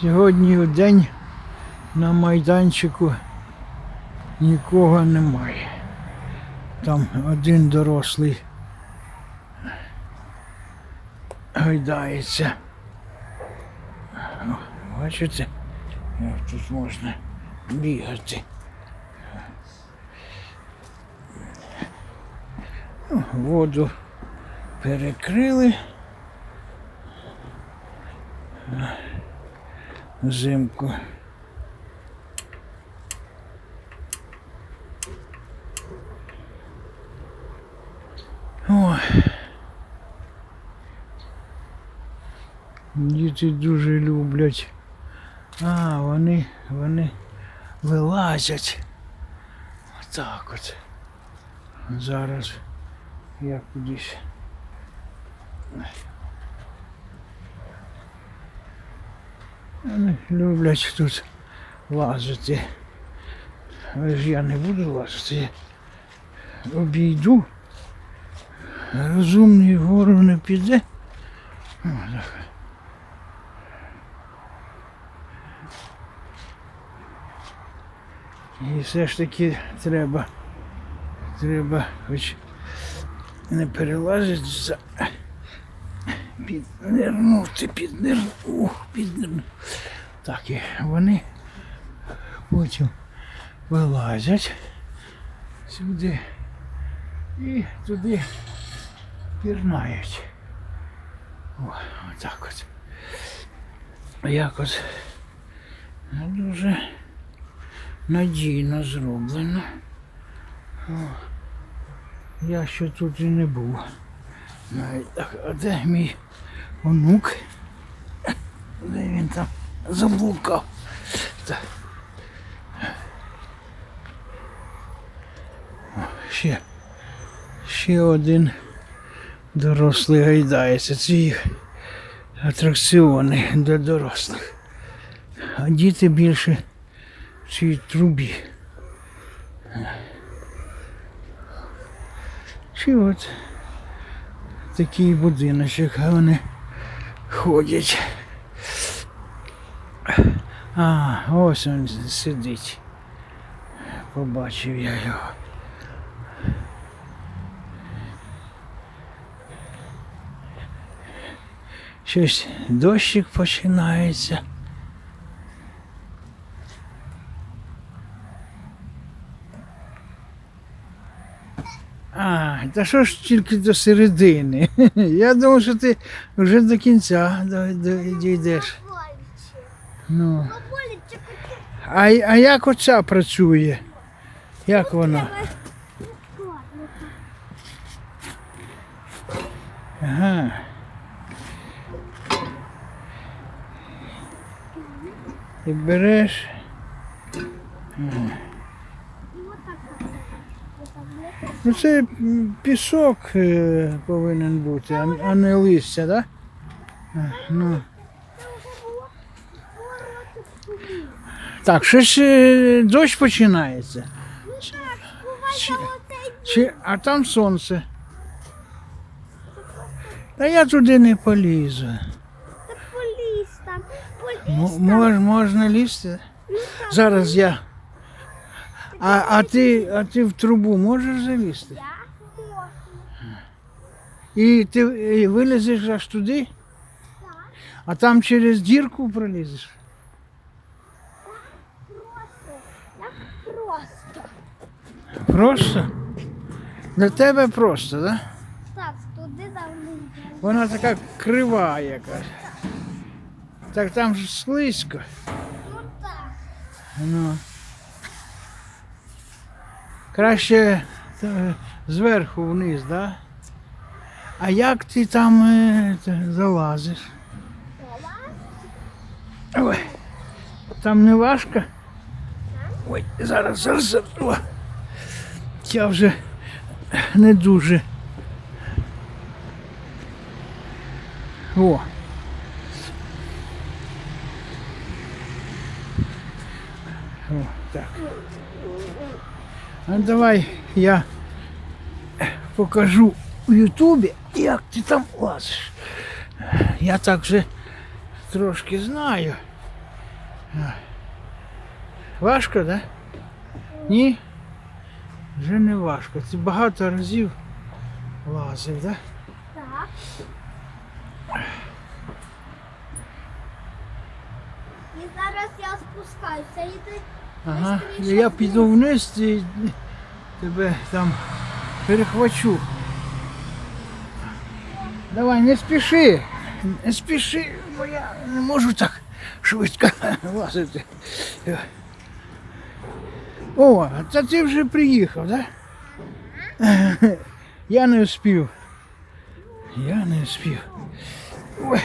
Сьогодні день на майданчику нікого немає. Там один дорослий гайдається. Бачите, як тут можна бігати. Воду перекрили. Взимку. Діти дуже люблять. А, вони, вони вилазять. Отак от. Зараз я кудись. Вони люблять тут лазити. Але ж я не буду лазити. Я обійду. Розумний вгору не піде. І все ж таки треба, треба хоч не перелазити піднирнути, піднир... Ух, піднирнути. Так, і вони потім вилазять сюди і туди пірнають. О, отак от. Якось дуже надійно зроблено. О, я ще тут і не був. Так, а де мій онук? Де він там заблукав? Так. Ще, ще один дорослий гайдається. Це їх атракціони для дорослих. А діти більше в цій трубі. Чи от такий будиночок, а вони ходять. А, ось він сидить. Побачив я його. Щось дощик починається. А, та що ж тільки до середини? Я думав, що ти вже до кінця дійдеш. Ну. А, а як оця працює? Як вона? Ага. І береш. Ну це пісок е, повинен бути, а, не листя, так? Да? Ну. Так, щось е, дощ починається. Чи, чи, а там сонце. Та я туди не полізу. Та поліз там, поліз там. мож, можна лізти. Зараз я. А, а, ти, а ти в трубу можеш залізти? І ти і вилізеш аж туди, а там через дірку пролізеш. Просто? Для тебе просто, так? Да? Так, туди завжди. Вона така крива якась. Так там ж слизько. Ну так. Ну. Краще е, зверху вниз, да? А як ти там е, залазиш? Ой, там не важко? Ой, зараз, зараз. О, я вже не дуже. О. О, так. А давай я покажу у Ютубі, як ти там лазиш. Я так вже трошки знаю. Важко? Да? Ні? Вже не важко. Ти багато разів лазив? Да? Так. І зараз я спускаюся і ти Ага. Я піду вниз і тебе там перехвачу. Давай, не спіши. Не спіши, бо я не можу так швидко лазити. О, та ти вже приїхав, так? Да? Я не успів. Я не успів. Ой,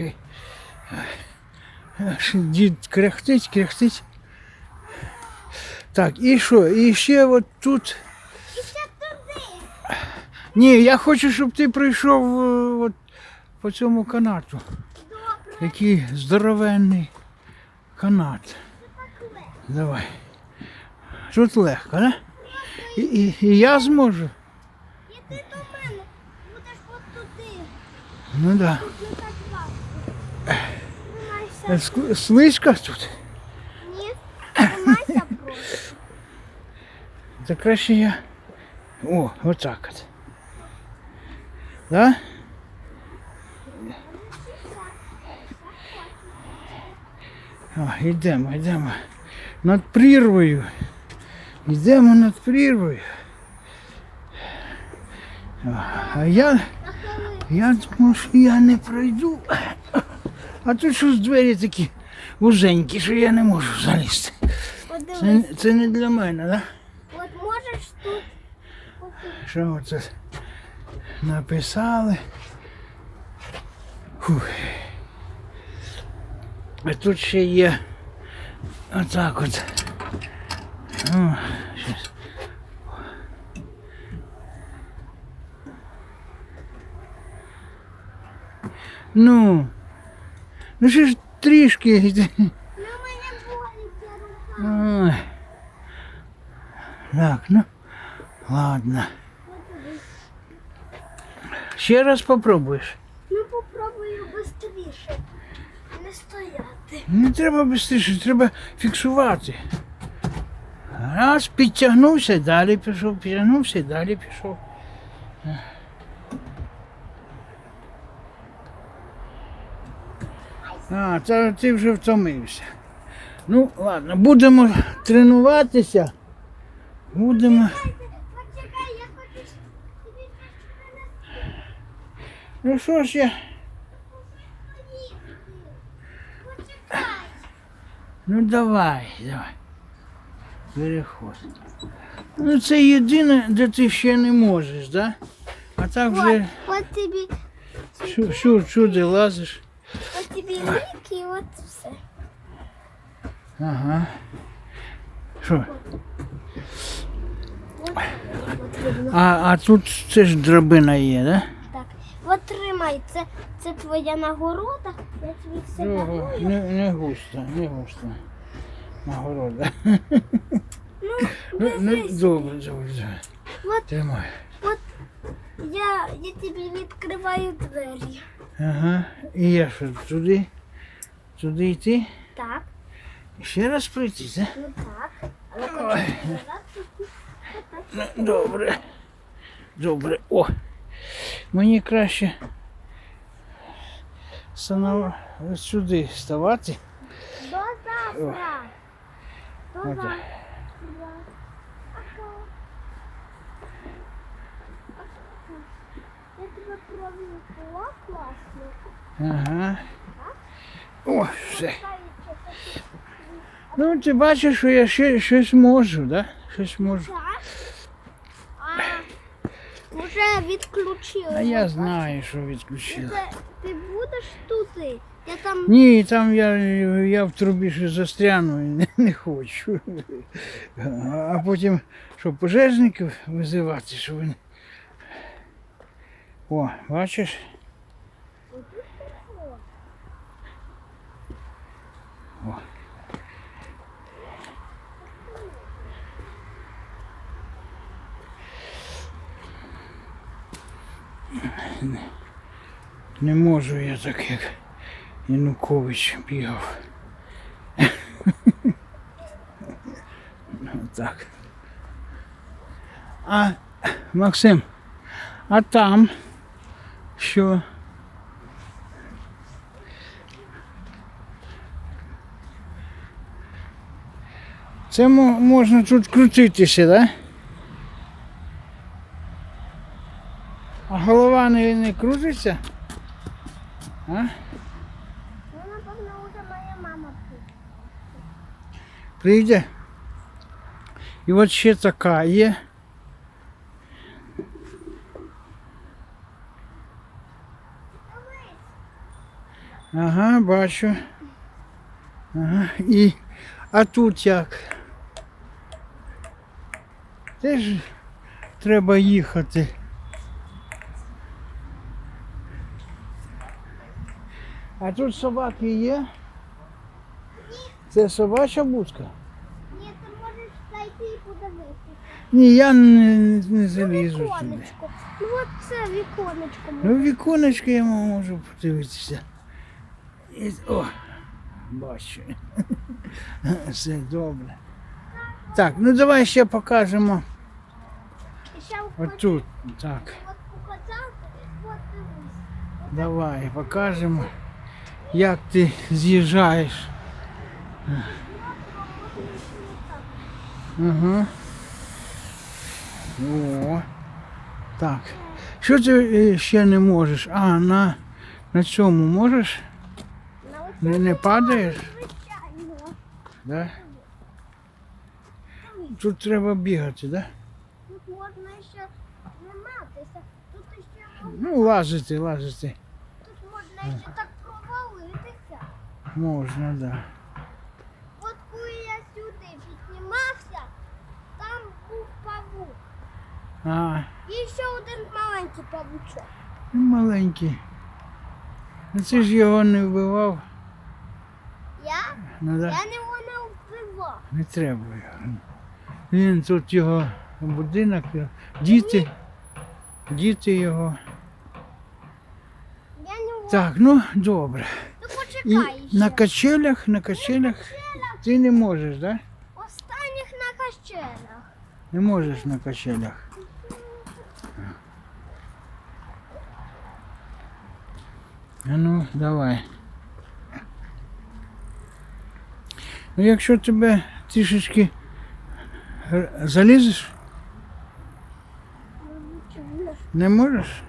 ой. Дід кряхтить, кряхтить. Так, і що? І ще от тут. Ні, я хочу, щоб ти прийшов е, от по цьому канату. Який здоровенний канат. Давай. Тут легко, да? І, і, і я зможу. І ти до мене будеш от туди. Ну так. Да. Важко. Тримайся. Тут. Ні, тримайся Та краще я. О, отак от. Да? О, йдемо, йдемо. Над прірвою. Йдемо над прірвою. А я, я думав, що я не пройду. А тут щось двері такі вузенькі, що я не можу залізти. Подивись. Це, це не для мене, так? Да? От можеш тут. Що це написали? Фух. А тут ще є отак от. Щас. Ну, ну ще ж трішки. йде. Ну, мене болить рука. Ой. Так, ну, ладно. Ще раз попробуєш. Ну попробую швидше. Не стояти. Не треба швидше, треба фіксувати. Раз, підтягнувся, далі пішов, підтягнувся, далі пішов. А, це ти вже втомився. Ну, ладно, будемо тренуватися. Будемо. Почекай, я хочу ж тобі щось принести. Ну що ж я. Почекай. Ну давай, давай. Переходь. Ну це єдине, де ти ще не можеш, да? А так От, вже от тобі, всю- всю- всюди лазиш. от тобі ліки, от все. Ага. Що? А, а тут це ж драбина є, да? Так, от тримай, це, це твоя нагорода. Я тобі все Ого, дарую. не, не густо, не густо. Нагорода. Ну, Ну, ну дивись. добре, добре, добре. От, Тримай. от я, я тобі відкриваю двері. Ага. І я що, туди? Туди йти? Так, Ще раз пройти, так? ну так. Але сказати, Ну, добре. Добре. О. Мені краще станов... сюди ставати. До завтра. До завтра. Ага. Я тебе провела класно. Ага. О, все. Ну, ти бачиш, що я ще щось можу, да? Щось можу. Так. Вже відключили. А я знаю, що відключила. Ти, ти будеш тут? Я там Ні, там я, я в трубі ще застряну і не, не хочу. А потім, що пожежників визивати, що вони. О, бачиш? О. Не можу я так, як Янукович бігав. Так. А Максим, а там що? Це мо- можна тут крутитися. Да? А голова не, не крутиться? А? Ну, напевно, вже моя мама тут. Прийде. І от ще така є. Ага, бачу. Ага. І, а тут як? Теж треба їхати. А тут собаки є? Це собача будка? Ні, ти можеш зайти і подивитися. Ні, я не, не залізу туди. Віконечко. Ну от це віконечко. Ну, в віконечко я можу подивитися. І, о, бачу. Все добре. Так, ну давай ще покажемо І ще отут. Так, От дивись. давай покажемо, як ти з'їжджаєш. Ага. О. Так. Що ти е, ще не можеш? А, на, на цьому можеш? Не, не падаєш? Да? Тут треба бігати, да? Тут можна ще триматися. Тут ще мож- Ну, лазити, лазити. тут можна ще так. Можна, да. От коли я сюди піднімався, там був павук. А, І ще один маленький павучок. маленький. Ну це ж його не вбивав. Я? Ну, да. Я не вона вбивав. Не треба його. Він тут його будинок, діти, діти його. Я не. Так, ну добре. Ну І на качелях, на качелях ти не можеш, да? Останніх на кащелях. Не можеш на качелях. А ну, давай. Ну, якщо тебе трішечки залізеш, не можеш?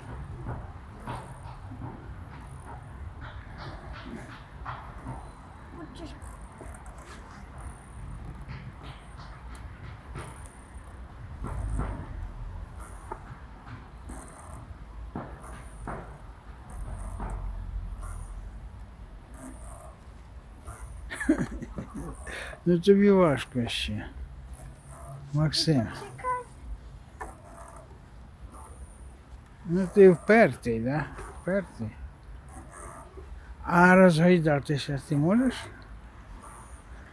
Ну тобі важко ще. Максим. Ну ти впертий, да? Впертий. А розгойдатися ти можеш?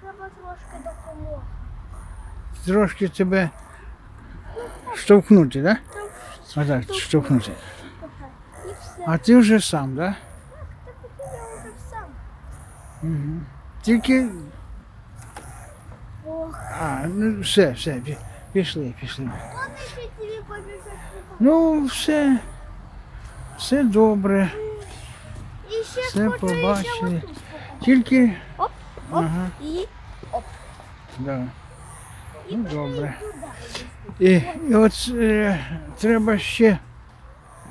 Треба трошки допомоги. Трошки тебе штовхнути, да? Отак, штовхнути. А ти вже сам, да? Так от я вже сам. Угу. Тільки. А, ну все, все, пішли, пішли. Ну, все. Все добре. Все побачили. Тільки. Оп, оп. Ага, І, да. Ну, добре. і. І, от е, треба ще.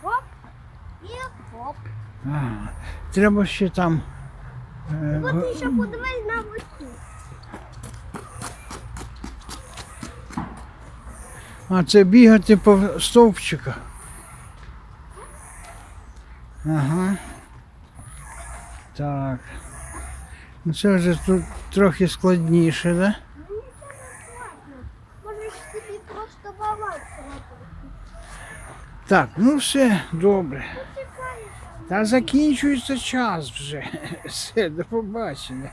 Хоп. І. Ага, треба ще там. Е, От ти ще подивись на А це бігати по стовпчиках. Ага. Так. Ну це вже тут трохи складніше, да? Так, ну все, добре. Та закінчується час вже. Все, до побачення.